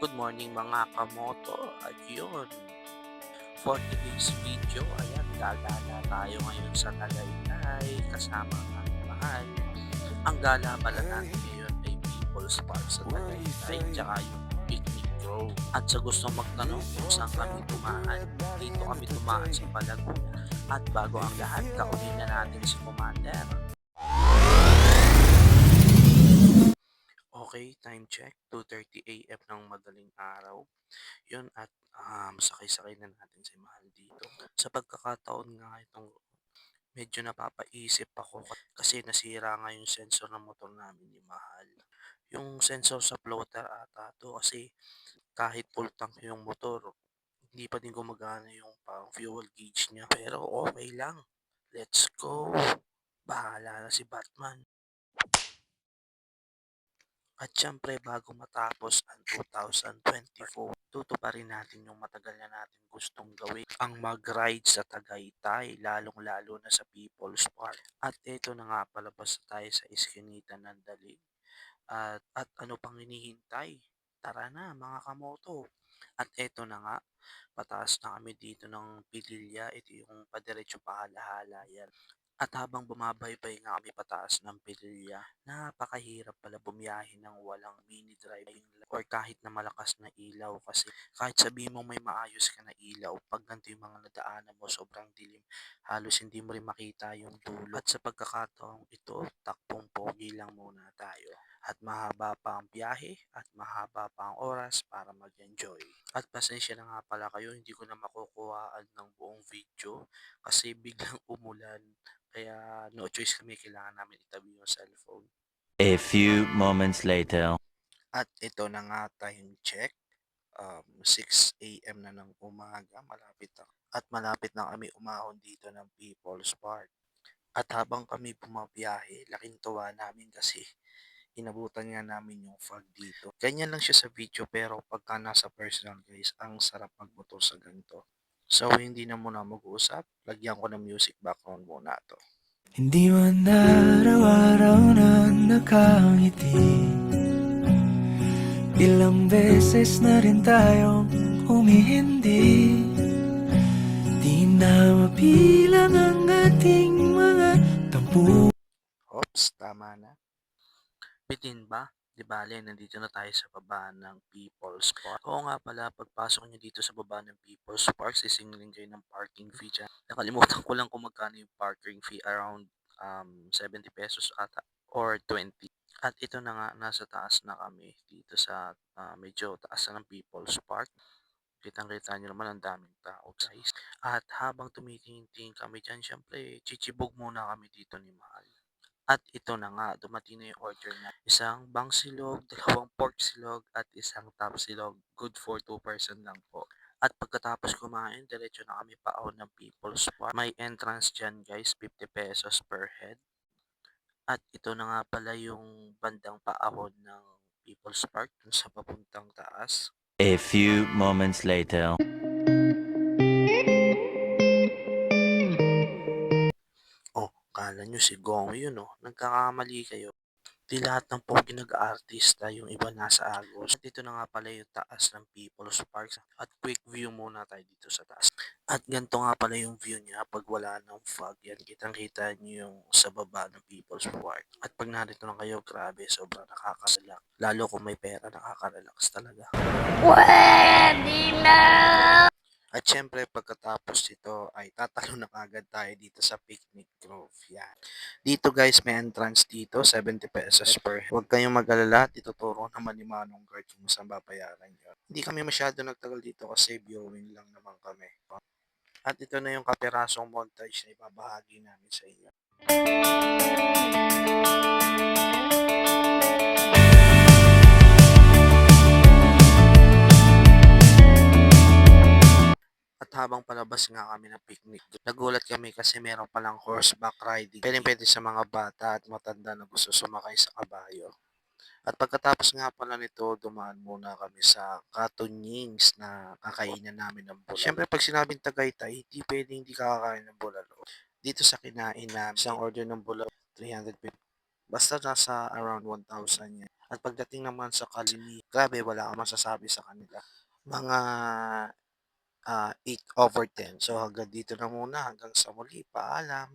Good morning mga kamoto at yun. For today's video, ayan, gagala tayo ngayon sa Tagaytay kasama ang mahal. Ang gala pala natin ngayon ay People's Park sa Tagaytay tsaka yung Picnic Grove. At sa gusto magtanong kung saan kami tumaan, dito kami tumaan sa Palaguna. At bago ang lahat, kaunin na natin si Commander. Okay, time check. 2.30 a.m. ng madaling araw. Yun at um, sakay-sakay na natin si Mahal dito. Sa pagkakataon nga itong medyo napapaisip ako kasi nasira nga yung sensor ng motor namin ni Mahal. Yung sensor sa floater ata to kasi kahit full tank yung motor, hindi pa din gumagana yung pang fuel gauge niya. Pero okay lang. Let's go. Bahala na si Batman. At syempre bago matapos ang 2024, tutuparin natin yung matagal na natin gustong gawin. Ang mag-ride sa Tagaytay, lalong-lalo na sa People's Park. At ito na nga palabas na tayo sa Iskinita ng Dalig. At, at ano pang hinihintay? Tara na mga kamoto. At ito na nga, pataas na kami dito ng Pililya. Ito yung padiretso pahala-hala yan. At habang bumabaybay nga kami pataas ng Pililya, napakahirap pala bumiyahe ng walang mini driving light or kahit na malakas na ilaw kasi kahit sabihin mo may maayos ka na ilaw, pag ganito yung mga nadaanan mo sobrang dilim, halos hindi mo rin makita yung dulo. At sa pagkakataong ito, takpong pogi lang muna tayo. At mahaba pa ang biyahe at mahaba pa ang oras para mag-enjoy. At pasensya na nga pala kayo, hindi ko na makukuhaan ng buong video kasi biglang umulan. Kaya no choice kami, kailangan namin itabi yung cellphone. A few moments later. At ito na nga time check. Um, 6 a.m. na ng umaga, malapit na. At malapit na kami umahon dito ng People's Park. At habang kami bumabiyahe, laking tuwa namin kasi inabutan nga namin yung fog dito. Ganyan lang siya sa video pero pagka nasa personal guys, ang sarap magmotor sa ganito. So hindi na muna mag-uusap, lagyan ko ng music background muna to. Hindi man araw-araw na nakangiti Ilang beses na rin tayong humihindi Di na mapilang ang ating mga tampu Oops, tama na. Bitin ba? Di bale, nandito na tayo sa baba ng People's Park. Oo nga pala, pagpasok nyo dito sa baba ng People's Park, sisingilin kayo ng parking fee dyan. Nakalimutan ko lang kung magkano yung parking fee, around um, 70 pesos ata or 20. At ito na nga, nasa taas na kami dito sa ah, medyo taas na ng People's Park. Kitang-kita nyo naman ang daming tao guys. At habang tumitingin kami dyan, syempre, chichibog muna kami dito ni Mahal. At ito na nga, dumating na yung order na isang bang silog, dalawang pork silog, at isang top silog. Good for 2 person lang po. At pagkatapos kumain, diretso na kami paon ng People's Park. May entrance dyan guys, 50 pesos per head. At ito na nga pala yung bandang paahon ng People's Park dun sa papuntang taas. A few moments later. Oh, kala nyo si Gong yun oh. Nagkakamali kayo. Di lahat ng pogi nag-artista, yung iba nasa Agos. At dito na nga pala yung taas ng People's Park. At quick view muna tayo dito sa taas. At ganito nga pala yung view niya pag wala ng fog. Yan, kitang-kita nyo yung sa baba ng People's Park. At pag narito na kayo, grabe, sobrang nakaka-relax. Lalo kung may pera, nakaka-relax talaga. At syempre pagkatapos ito ay tatalo na kagad tayo dito sa Picnic Grove. Yan. Dito guys may entrance dito 70 pesos per. Huwag kayong mag-alala, ituturo naman ni Manong Guard kung saan babayaran yun. Hindi kami masyado nagtagal dito kasi viewing lang naman kami. At ito na yung kapirasong montage na ibabahagi namin sa inyo. At habang palabas nga kami ng picnic, nagulat kami kasi meron palang horseback riding. Pwede pwede sa mga bata at matanda na gusto sumakay sa kabayo. At pagkatapos nga pala nito, dumaan muna kami sa Katunyings na kakainan namin ng bulalo. Siyempre, pag sinabing Tagaytay, hindi pwede hindi kakakain ng bulalo. Dito sa kinain namin, isang order ng bulalo, 350. Basta nasa around 1,000 yan. At pagdating naman sa kalini grabe wala akong masasabi sa kanila. Mga, ah, 8 over 10. So hanggang dito na muna, hanggang sa muli, paalam.